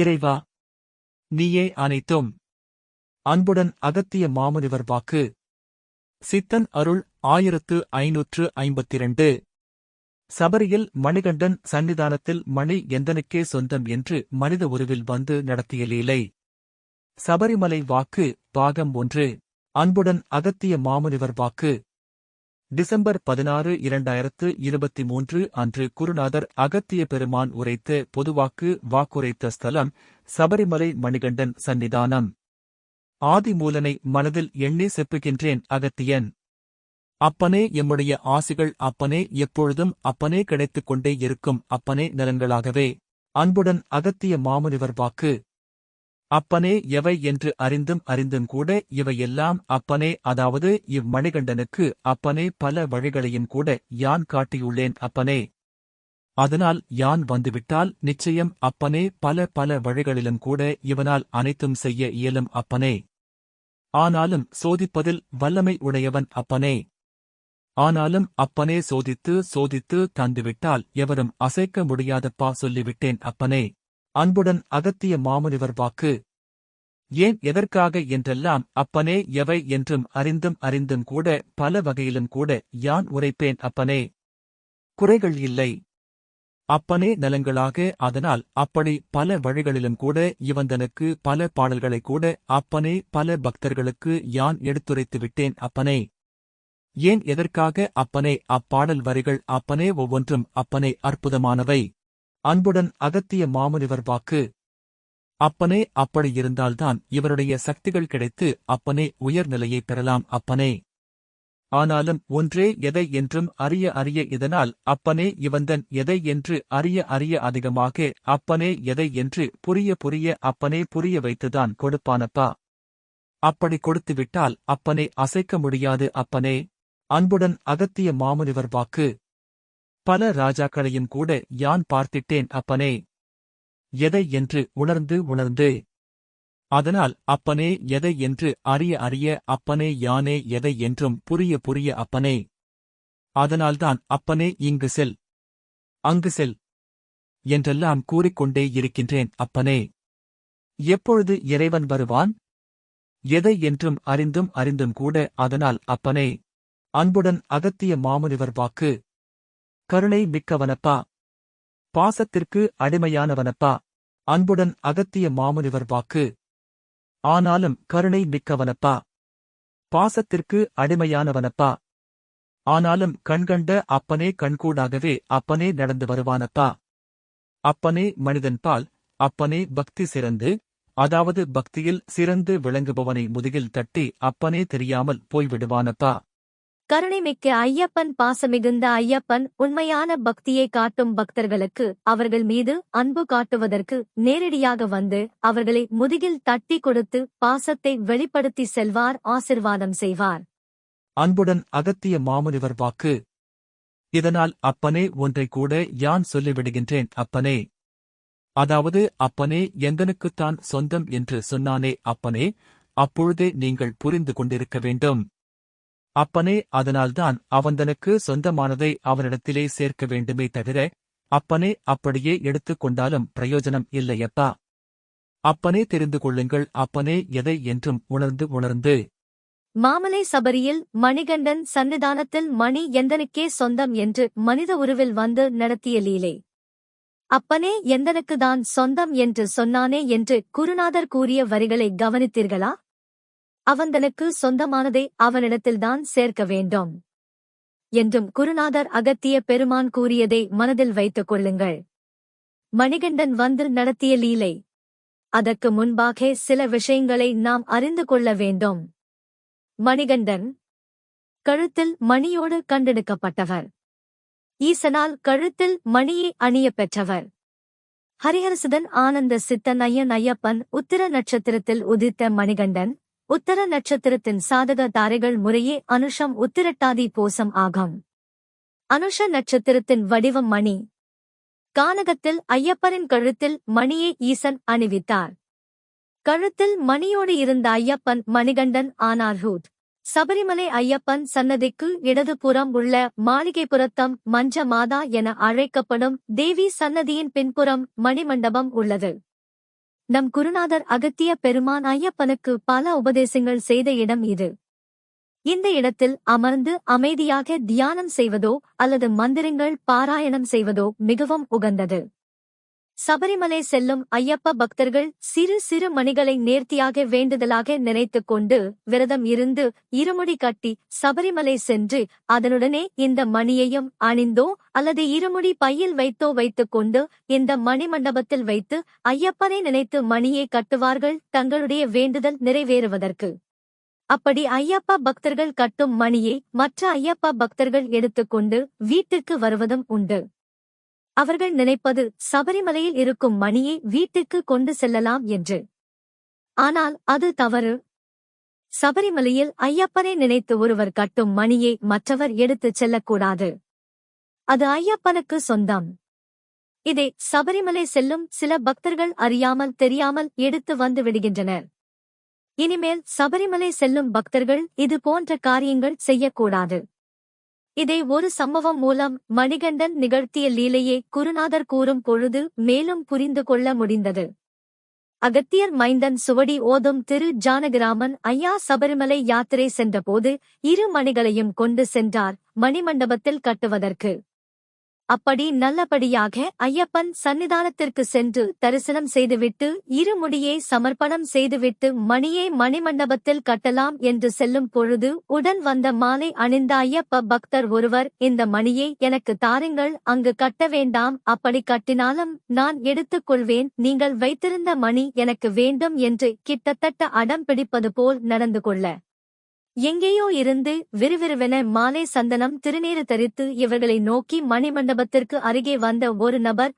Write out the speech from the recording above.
இறைவா நீயே அனைத்தும். அன்புடன் அகத்திய மாமுனிவர் வாக்கு. சித்தன் அருள் ஆயிரத்து ஐநூற்று ஐம்பத்திரண்டு. சபரியில் மணிகண்டன் சன்னிதானத்தில் மணி எந்தனுக்கே சொந்தம் என்று மனித உருவில் வந்து நடத்திய லீலை. சபரிமலை வாக்கு பாகம் ஒன்று. அன்புடன் அகத்திய மாமுனிவர் வாக்கு. டிசம்பர் பதினாறு இரண்டாயிரத்து இருபத்தி மூன்று அன்று குருநாதர் அகத்திய பெருமான் உரைத்த பொதுவாக்கு வாக்குரைத்த ஸ்தலம் சபரிமலை மணிகண்டன் சன்னிதானம். ஆதிமூலனை மனதில் எண்ணி செப்புகின்றேன் அகத்தியன். அப்பனே எம்முடைய ஆசிகள் அப்பனே எப்பொழுதும் அப்பனே கிடைத்துக் கொண்டே இருக்கும் அப்பனே நலன்களாகவே அன்புடன் அகத்திய மாமுனிவர் வாக்கு. அப்பனே எவை என்று அறிந்தும் அறிந்தும் கூட இவையெல்லாம் அப்பனே அதாவது இம்மணிகண்டனுக்கு அப்பனே பல வழிகளையும் கூட யான் காட்டியுள்ளேன் அப்பனே. அதனால் யான் வந்துவிட்டால் நிச்சயம் அப்பனே பல பல வழிகளிலும் கூட இவனால் அனைத்தும் செய்ய இயலும் அப்பனே. ஆனாலும் சோதிப்பதில் வல்லமை உடையவன் அப்பனே. ஆனாலும் அப்பனே சோதித்து சோதித்து தந்துவிட்டால் எவரும் அசைக்க முடியாதப்பா சொல்லிவிட்டேன் அப்பனே. அன்புடன் அகத்திய மாமுனிவர் வாக்கு. ஏன் எதற்காக என்றெல்லாம் அப்பனே எவை என்றும் அறிந்தும் அறிந்தும் கூட பல வகையிலும் கூட யான் உரைப்பேன் அப்பனே? குறைகள் இல்லை. அப்பனே நலங்களாக அதனால் அப்படி பல வழிகளிலும் கூட இவந்தனுக்கு பல பாடல்களை கூட அப்பனே பல பக்தர்களுக்கு யான் எடுத்துரைத்து விட்டேன் அப்பனே. ஏன் எதற்காக அப்பனே அப்பாடல் வரிகள் அப்பனே ஒவ்வொன்றும் அப்பனே அற்புதமானவை? அன்புடன் அகத்திய மாமுனிவர் வாக்கு. அப்பனே அப்படியிருந்தால்தான் இவருடைய சக்திகள் கிடைத்து அப்பனே உயர்நிலையை பெறலாம் அப்பனே. ஆனாலும் ஒன்றே எதை என்றும் அறிய அறிய இதனால் அப்பனே இவந்தன் எதை என்று அறிய அறிய அதிகமாக அப்பனே எதை என்று புரிய புரிய அப்பனே புரிய வைத்துதான் கொடுப்பானப்பா. அப்படி கொடுத்துவிட்டால் அப்பனே அசைக்க முடியாது அப்பனே. அன்புடன் அகத்திய மாமுனிவர் வாக்கு. பல ராஜாக்களையும் கூட யான் பார்த்திட்டேன் அப்பனே. எதை என்று உணர்ந்து உணர்ந்து. அதனால் அப்பனே எதை என்று அறிய அறிய அப்பனே யானே எதை என்றும் புரிய புரிய அப்பனே. அதனால்தான் அப்பனே இங்கு செல். அங்கு செல். என்றெல்லாம் கூறிக்கொண்டே இருக்கின்றேன் அப்பனே. எப்பொழுது இறைவன் வருவான்? எதை என்றும் அறிந்தும் அறிந்தும் கூட அதனால் அப்பனே. அன்புடன் அகத்திய மாமுனிவர் வாக்கு. கருணை மிக்கவனப்பா. பாசத்திற்கு அடிமையானவனப்பா. அன்புடன் அகத்திய மாமுனிவர் வாக்கு. ஆனாலும் கருணை மிக்கவனப்பா. பாசத்திற்கு அடிமையானவனப்பா. ஆனாலும் கண்கண்ட அப்பனே கண்கூடாகவே அப்பனே நடந்து வருவானப்பா. அப்பனே மனிதன்பால் அப்பனே பக்தி சிறந்து அதாவது பக்தியில் சிறந்து விளங்குபவனை முதுகில் தட்டி அப்பனே தெரியாமல் போய்விடுவானப்பா. கருணைமிக்க ஐயப்பன் பாசமிகுந்த ஐயப்பன் உண்மையான பக்தியை காட்டும் பக்தர்களுக்கு அவர்கள் மீது அன்பு காட்டுவதற்கு நேரடியாக வந்து அவர்களை முதுகில் தட்டி கொடுத்து பாசத்தை வெளிப்படுத்தி செல்வார் ஆசிர்வாதம் செய்வார். அன்புடன் அகத்திய மாமுனிவர் வாக்கு. இதனால் அப்பனே ஒன்றை கூட யான் சொல்லிவிடுகின்றேன் அப்பனே. அதாவது அப்பனே எந்தனுக்குத்தான் சொந்தம் என்று சொன்னானே அப்பனே. அப்பொழுதே நீங்கள் புரிந்து கொண்டிருக்க வேண்டும். அப்பனே அதனால்தான் அவந்தனுக்கு சொந்தமானதை அவனிடத்திலே சேர்க்க வேண்டுமே தவிர அப்பனே அப்படியே எடுத்துக் கொண்டாலும் பிரயோஜனம் இல்லையப்பா. அப்பனே தெரிந்து கொள்ளுங்கள் அப்பனே எதை என்றும் உணர்ந்து உணர்ந்து. மாமலை சபரியில் மணிகண்டன் சன்னிதானத்தில் மணி எந்தனுக்கே சொந்தம் என்று மனித உருவில் வந்து நடத்திய லீலை. அப்பனே எந்தனுக்குதான் சொந்தம் என்று சொன்னானே என்று குருநாதர் கூறிய வரிகளை கவனித்தீர்களா? அவந்தனுக்கு சொந்தமானதை அவனிடத்தில்தான் சேர்க்க வேண்டும். என்றும் குருநாதர் அகத்திய பெருமான் கூறியதை மனதில் வைத்துக் கொள்ளுங்கள். மணிகண்டன் வந்து நடத்திய லீலை. அதற்கு முன்பாக சில விஷயங்களை நாம் அறிந்து கொள்ள வேண்டும். மணிகண்டன் கழுத்தில் மணியோடு கண்டெடுக்கப்பட்டவர். ஈசனால் கழுத்தில் மணியை அணிய பெற்றவர். ஹரிஹரசுதன் ஆனந்த சித்தன் ஐயன் ஐயப்பன் உத்திர நட்சத்திரத்தில் உதித்த மணிகண்டன் உத்தர நட்சத்திரத்தின் சாதக தாரைகள் முறையே அனுஷம் உத்திரட்டாதி போசம் ஆகும். அனுஷ நட்சத்திரத்தின் வடிவம் மணி. கானகத்தில் ஐயப்பனின் கழுத்தில் மணியை ஈசன் அணிவித்தார். கழுத்தில் மணியோடு இருந்த ஐயப்பன் மணிகண்டன் ஆனார் ஹூத். சபரிமலை ஐயப்பன் சன்னதிக்கு இடதுபுறம் உள்ள மாளிகைப்புறத்தம் மஞ்ச மாதா என அழைக்கப்படும் தேவி சன்னதியின் பின்புறம் மணிமண்டபம் உள்ளது. நம் குருநாதர் அகத்திய பெருமான் ஐயப்பனுக்கு பல உபதேசங்கள் செய்த இடம் இது. இந்த இடத்தில் அமர்ந்து அமைதியாக தியானம் செய்வதோ அல்லது மந்திரங்கள் பாராயணம் செய்வதோ மிகவும் உகந்தது. சபரிமலை செல்லும் ஐயப்ப பக்தர்கள் சிறு சிறு மணிகளை நேர்த்தியாக வேண்டுதலாக நினைத்துக் கொண்டு விரதம் இருந்து இருமுடி கட்டி சபரிமலை சென்று அதனுடனே இந்த மணியையும் அணிந்தோ அல்லது இருமுடி பையில் வைத்தோ வைத்துக் கொண்டு இந்த மணிமண்டபத்தில் வைத்து ஐயப்பனை நினைத்து மணியை கட்டுவார்கள் தங்களுடைய வேண்டுதல் நிறைவேறுவதற்கு. அப்படி ஐயப்பா பக்தர்கள் கட்டும் மணியை மற்ற ஐயப்பா பக்தர்கள் எடுத்துக்கொண்டு வீட்டுக்கு வருவதும் உண்டு. அவர்கள் நினைப்பது சபரிமலையில் இருக்கும் மணியை வீட்டுக்கு கொண்டு செல்லலாம் என்று. ஆனால் அது தவறு. சபரிமலையில் ஐயப்பனை நினைத்து ஒருவர் கட்டும் மணியை மற்றவர் எடுத்துச் செல்லக்கூடாது. அது ஐயப்பனுக்கு சொந்தம். இதை சபரிமலை செல்லும் சில பக்தர்கள் அறியாமல் தெரியாமல் எடுத்து வந்து விடுகின்றனர். இனிமேல் சபரிமலை செல்லும் பக்தர்கள் இது போன்ற காரியங்கள் செய்யக்கூடாது. இதை ஒரு சம்பவம் மூலம் மணிகண்டன் நிகழ்த்திய லீலையே குருநாதர் கூறும் பொழுது மேலும் புரிந்து கொள்ள முடிந்தது. அகத்தியர் மைந்தன் சுவடி ஓதும் திரு ஜானகிராமன் ஐயா சபரிமலை யாத்திரை சென்றபோது இரு மணிகளையும் கொண்டு சென்றார் மணிமண்டபத்தில் கட்டுவதற்கு. அப்படி நல்லபடியாக ஐயப்பன் சன்னிதானத்திற்கு சென்று தரிசனம் செய்துவிட்டு இருமுடியை சமர்ப்பணம் செய்துவிட்டு மணியை மணிமண்டபத்தில் கட்டலாம் என்று செல்லும் பொழுது உடன் வந்த மாலை அணிந்த ஐயப்ப பக்தர் ஒருவர் இந்த மணியை எனக்கு தாருங்கள் அங்கு கட்ட வேண்டாம் அப்படி கட்டினாலும் நான் எடுத்துக் கொள்வேன் நீங்கள் வைத்திருந்த மணி எனக்கு வேண்டும் என்று கிட்டத்தட்ட அடம் பிடிப்பது போல் நடந்து கொள்ள எங்கேயோ இருந்து விறுவிறுவென மாலை சந்தனம் திருநீறு தரித்து இவர்களை நோக்கி மணிமண்டபத்திற்கு அருகே வந்த ஒரு நபர்